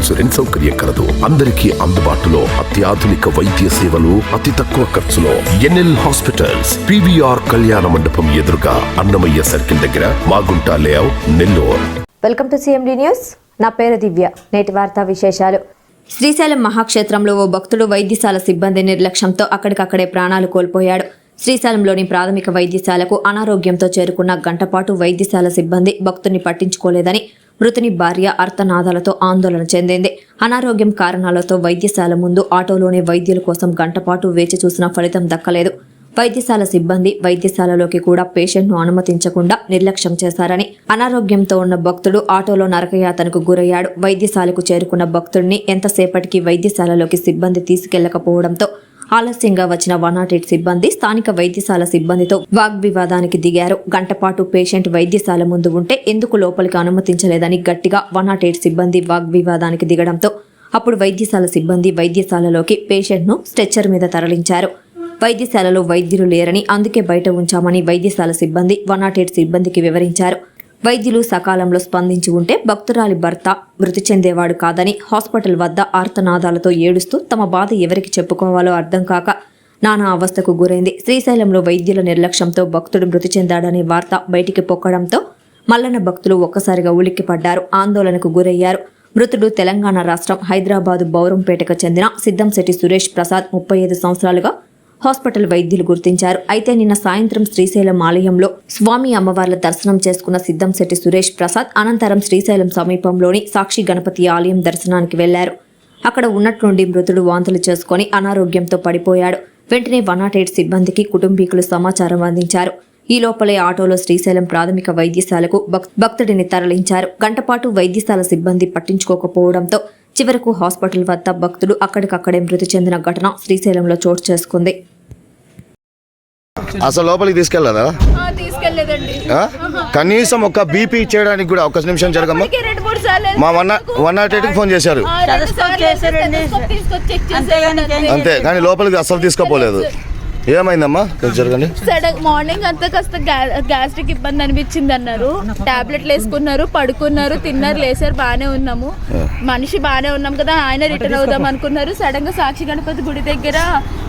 Insurance సౌకర్యం కలదు. అందరికీ అందుబాటులో అత్యాధునిక వైద్య సేవలు అతి తక్కువ ఖర్చులో. ఎన్ఎల్ హాస్పిటల్స్ పివిఆర్ కళ్యాణ మండపం ఎదురుగా అన్నమయ్య సర్కిల్ దగ్గర Magunta layout Nellore. Welcome to CMD news. నా పేరు దివ్య. నేటి వార్తా విశేషాలు. శ్రీశైలం మహాక్షేత్రంలో ఓ భక్తుడు వైద్యశాల సిబ్బంది నిర్లక్ష్యంతో అక్కడికక్కడే ప్రాణాలు కోల్పోయాడు. శ్రీశైలంలోని ప్రాథమిక వైద్యశాలకు అనారోగ్యంతో చేరుకున్న గంటపాటు వైద్యశాల సిబ్బంది భక్తుని పట్టించుకోలేదని మృతుని భార్య అర్థనాదాలతో ఆందోళన చెందింది. అనారోగ్యం కారణాలతో వైద్యశాల ముందు ఆటోలోనే వైద్యుల కోసం గంటపాటు వేచి చూసిన ఫలితం దక్కలేదు. వైద్యశాల సిబ్బంది వైద్యశాలలోకి కూడా పేషెంట్ను అనుమతించకుండా నిర్లక్ష్యం చేశారని అనారోగ్యంతో ఉన్న భక్తుడు ఆటోలో నరకయాతనకు గురయ్యాడు. వైద్యశాలకు చేరుకున్న భక్తుడిని ఎంతసేపటికి వైద్యశాలలోకి సిబ్బంది తీసుకెళ్ళకపోవడంతో ఆలస్యంగా వచ్చిన వన్ నాట్ ఎయిట్ సిబ్బంది స్థానిక వైద్యశాల సిబ్బందితో వాగ్వివాదానికి దిగారు. గంటపాటు పేషెంట్ వైద్యశాల ముందు ఉంటే ఎందుకు లోపలికి అనుమతించలేదని గట్టిగా వన్ నాట్ ఎయిట్ సిబ్బంది వాగ్వివాదానికి దిగడంతో అప్పుడు వైద్యశాల సిబ్బంది వైద్యశాలలోకి పేషెంట్ను స్ట్రెచ్చర్ మీద తరలించారు. వైద్యశాలలో వైద్యులు లేరని అందుకే బయట ఉంచామని వైద్యశాల సిబ్బంది వన్ నాట్ ఎయిట్ సిబ్బందికి వివరించారు. వైద్యులు సకాలంలో స్పందించి ఉంటే భక్తురాలి భర్త మృతి చెందేవాడు కాదని హాస్పిటల్ వద్ద ఆర్తనాదాలతో ఏడుస్తూ తమ బాధ ఎవరికి చెప్పుకోవాలో అర్థం కాక నానా అవస్థకు గురైంది. శ్రీశైలంలో వైద్యుల నిర్లక్ష్యంతో భక్తుడు మృతి చెందాడనే వార్త బయటికి పొక్కడంతో మల్లన భక్తులు ఒక్కసారిగా ఉలిక్కిపడ్డారు. ఆందోళనకు గురయ్యారు. మృతుడు తెలంగాణ రాష్ట్రం హైదరాబాదు బౌరంపేటకు చెందిన సిద్ధంశెట్టి సురేష్ ప్రసాద్ ముప్పై ఐదు సంవత్సరాలుగా హాస్పిటల్ వైద్యులు గుర్తించారు. అయితే నిన్న సాయంత్రం శ్రీశైలం ఆలయంలో స్వామి అమ్మవార్ల దర్శనం చేసుకున్న సిద్ధంశెట్టి సురేష్ ప్రసాద్ అనంతరం శ్రీశైలం సమీపంలోని సాక్షి గణపతి ఆలయం దర్శనానికి వెళ్ళారు. అక్కడ ఉన్నట్లుండి మృతుడు వాంతులు చేసుకుని అనారోగ్యంతో పడిపోయాడు. వెంటనే వన్ నాట్ ఎయిట్ సిబ్బందికి కుటుంబీకులు సమాచారం అందించారు. ఈ లోపలే ఆటోలో శ్రీశైలం ప్రాథమిక వైద్యశాలకు భక్- భక్తుడిని తరలించారు. గంటపాటు వైద్యశాల సిబ్బంది పట్టించుకోకపోవడంతో చివరకు హాస్పిటల్ వద్ద భక్తుడు అక్కడికక్కడే మృతి చెందిన ఘటన శ్రీశైలంలో చోటు చేసుకుంది. అసలు లోపలికి తీసుకెళ్ళదా? కనీసం ఒక బీపీ చేయడానికి కూడా ఒక నిమిషం జరగమ్మా. మా వన్ వన్ నాట్ ఎయిట్కి ఫోన్ చేశారు. అంతే కానీ లోపలికి అసలు తీసుకోపోలేదు. ఏమైందమ్మా? జరగండి? సడన్ మార్నింగ్ అంతా కాస్త గ్యాస్ట్రిక్ ఇబ్బంది అనిపించింది అన్నారు. టాబ్లెట్లు వేసుకున్నారు పడుకున్నారు తిన్నారు లేసారు బాగానే ఉన్నాము. మనిషి బాగానే ఉన్నాం కదా ఆయన రిటర్న్ అవుదాం అనుకున్నారు సడన్గా సాక్షి గణపతి గుడి దగ్గర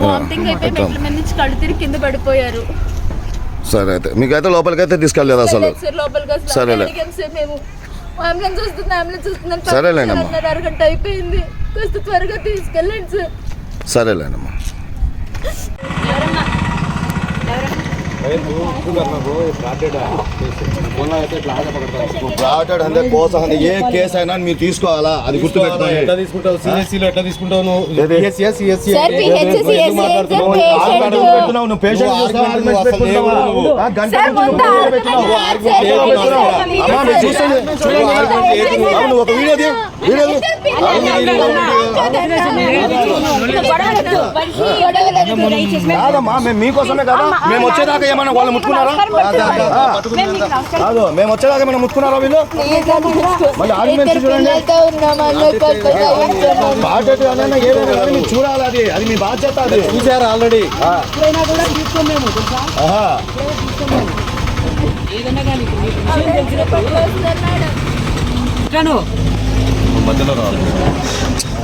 వామిటింగ్ అయిపోయి మెట్ల మీద నుంచి కళ్ళు తిరిగి కింద పడిపోయారు. సరే అయితే మీకైతే లోపలికైతే తీసుకెళ్ళలేదు అసలు. సరేలే. మేము. అంబులెన్స్ వస్తుంది అంబులెన్స్ వస్తుందని సరేలేనమ్మా. అరగంట అయిపోయింది. కాస్త త్వరగా తీసుకెళ్ళండి సార్. సరేలేనమ్మా ఫ్రాడెడ్ అంటే కోసం అంటే ఏ కేసు అయినా మీరు తీసుకోవాలా అది ఎట్లా గుర్తుపెట్టుకోండి తీసుకుంటావు సిఎస్సిలో ఎట్లా తీసుకుంటావు నువ్వు పేషెంట్ ఒక వీడియో. వీడియో. కాదమ్మా మేము మీకోసమే కదా. మేము వచ్చేదాకా ఏమన్నా వాళ్ళు ముట్టుకున్నారా? కాదు మేము వచ్చేదాకా ఏమన్నా ముట్టుకున్నారా వీళ్ళు? మళ్ళీ ఆర్గ్యుమెంట్స్ చూడండి. బాధ్యత ఏదైనా ఏదైనా కానీ మీరు చూడాలి అది. అది మీ బాధ్యత అది. చూసారు ఆల్రెడీ. ఆహా.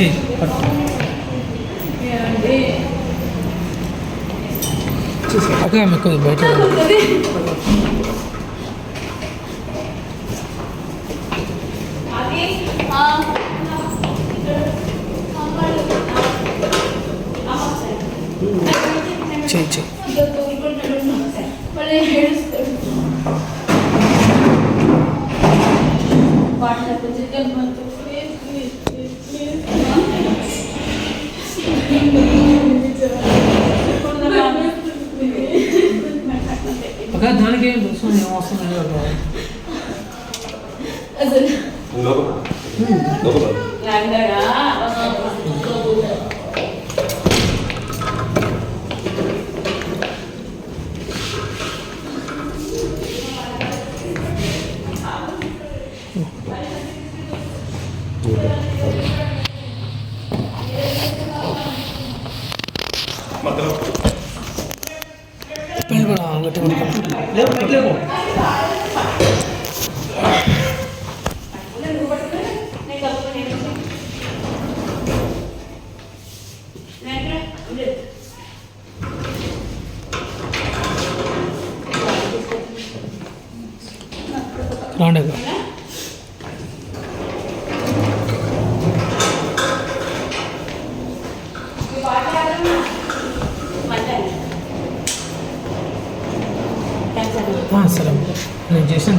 그렇지. 아까 몇 건이 말도 제제. 이것도 이걸 별로 빨리 वाटलं म्हणजे Lembro, sonhei uma sonhei agora. Enggak apa-apa. Enggak enggak. Mata. ఆ, సరే అమ్మ. నేను చేసిన ధర్మది నేను చేసిన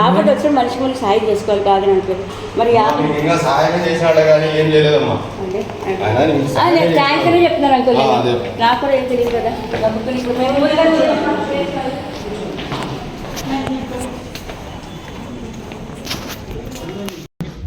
ఆపద వచ్చిన మనిషి మనిషి సాయం చేసుకోవాలి కాదు అంటే మరి ఆ- ఇంకా సహాయం చేసినాడు కానీ ఏం చేయలేదమ్మా. అంటే ఆయన నీకు నేను థ్యాంక్స్ అని అంకుల్. కూడా ఏం తెలియదు కదా.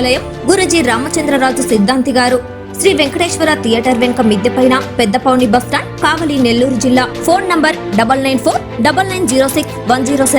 కార్యాలయం గురుజీ రామచంద్రరాజు సిద్ధాంతి గారు. శ్రీ వెంకటేశ్వర థియేటర్ వెనుక మిద్దెపైన పెద్దపౌని స్టాండ్ కావలి నెల్లూరు జిల్లా. Phone number double nine four double nine zero six one zero seven.